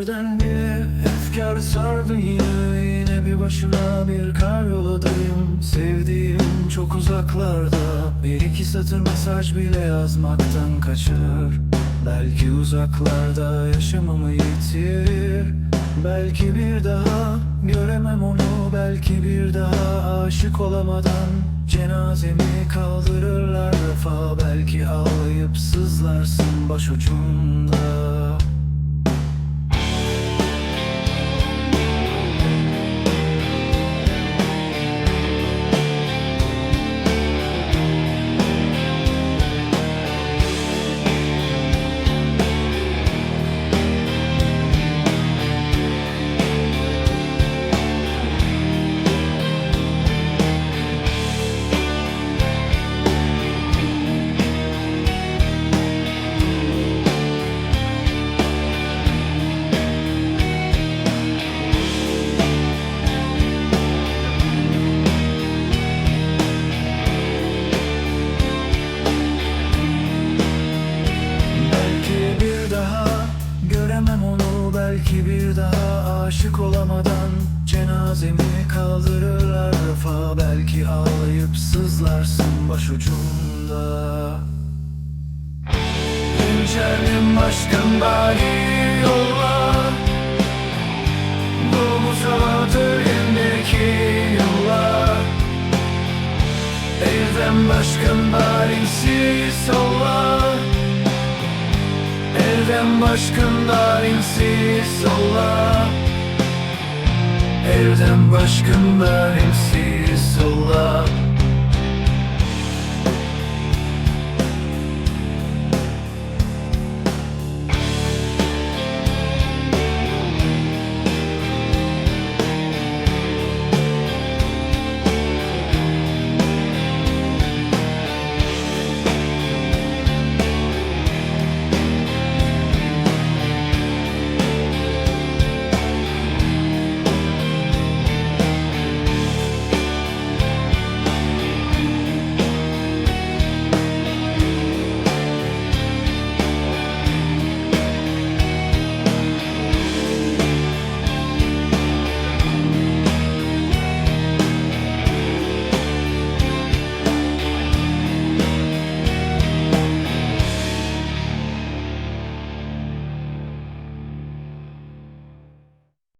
birden bire Efkar sardı yine. Yine bir başıma bir kar yoladayım. Sevdiğim çok uzaklarda. Bir iki satır mesaj bile yazmaktan kaçır Belki uzaklarda yaşamamı yitir Belki bir daha göremem onu. Belki bir daha aşık olamadan Cenazemi kaldırırlar rafa Belki ağlayıp sızlarsın başucum. Belki bir daha aşık olamadan Cenazemi kaldırırlar. Rafa Belki ağlayıp sızlarsın başucumda. Hüncerim aşkın bari yolla. Bu musavatır yendeki yollar Evden başkın barimsiz ola Evden başkında insiz Allah Evden başkında insiz Allah